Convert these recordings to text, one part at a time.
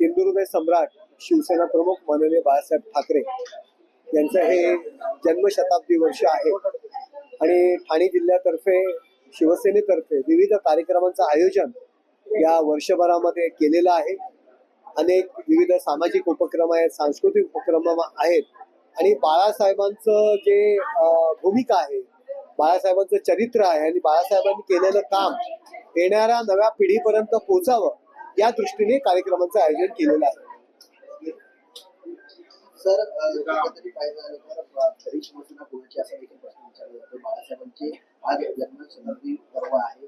हिंदुहृदय सम्राट शिवसेना प्रमुख माननीय बाळासाहेब ठाकरे यांचं हे जन्मशताब्दी वर्ष आहे. आणि ठाणे जिल्ह्यातर्फे शिवसेनेतर्फे विविध कार्यक्रमांचं आयोजन या वर्षभरामध्ये केलेलं आहे. अनेक विविध सामाजिक उपक्रम आहेत सांस्कृतिक उपक्रम आहेत. आणि बाळासाहेबांचं जे भूमिका आहे बाळासाहेबांचं चरित्र आहे आणि बाळासाहेबांनी केलेलं काम येणाऱ्या नव्या पिढीपर्यंत पोचावं या दृष्टीने कार्यक्रमांचं आयोजन केलेलं आहे. सर बाळासाहेबांचे आज जन्मशताब्दी पर्व आहे.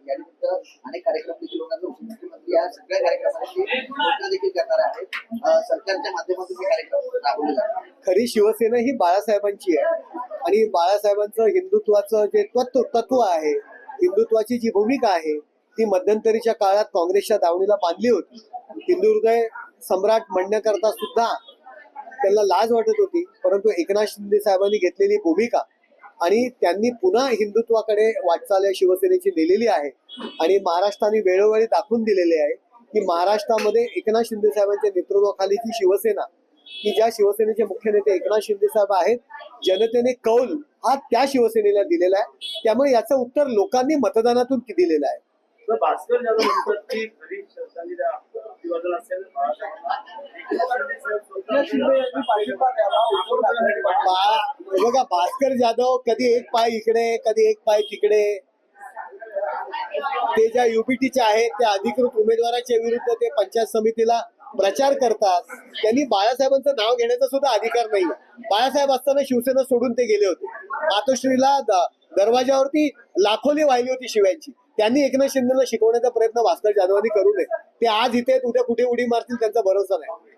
अनेक कार्यक्रम देखील होणार आहेत. उपमुख्यमंत्री या सगळ्या कार्यक्रमांची घोषणा देखील करणार आहेत. अ, सरकारच्या माध्यमातून हे कार्यक्रम राबवले खरी शिवसेना ही बाळासाहेबांची आहे. आणि बाळासाहेबांचं हिंदुत्वाचं जे तत्व तत्व आहे हिंदुत्वाची जी भूमिका आहे ती मध्यंतरीच्या काळात काँग्रेसच्या दावणीला बांधली होती. हिंदू सम्राट म्हणण्याकरता सुद्धा त्यांना लाज वाटत होती परंतु एकनाथ शिंदे साहेबांनी घेतलेली भूमिका आणि त्यांनी पुन्हा हिंदुत्वाकडे वाटचाल या शिवसेनेची नेलेली आहे आणि महाराष्ट्राने वेळोवेळी दाखवून दिलेले आहे की महाराष्ट्रामध्ये एकनाथ शिंदे साहेबांच्या नेतृत्वाखाली जी शिवसेना की ज्या शिवसेनेचे मुख्य नेते एकनाथ शिंदे साहेब आहेत जनतेने कौल हा त्या शिवसेनेला दिलेला आहे. त्यामुळे याचं उत्तर लोकांनी मतदानातून दिलेलं आहे. तर भास्कर जाधव म्हणतात की खरी श्रद्धांजली त्या अभिवादन असेल बाळासाहेबांना. बा- बघा भास्कर जाधव कधी एक पाय इकडे कधी एक पाय तिकडे. ते ज्या युपीटीचे आहेत त्या अधिकृत उमेदवाराच्या विरुद्ध ते पंचायत समितीला प्रचार करतात त्यांनी बाळासाहेबांचं नाव घेण्याचा सुद्धा अधिकार नाही बाळासाहेब असताना शिवसेना सोडून ते गेले होते. मातोश्रीला दरवाजावरती लाखोली वाहिली होती शिव्यांची त्यांनी एकनाथ शिंदेला शिकवण्याचा प्रयत्न भास्कर जाधवांनी करू नये. ते आज इथे उद्या कुठे उडी मारतील त्यांचा भरोसा नाही.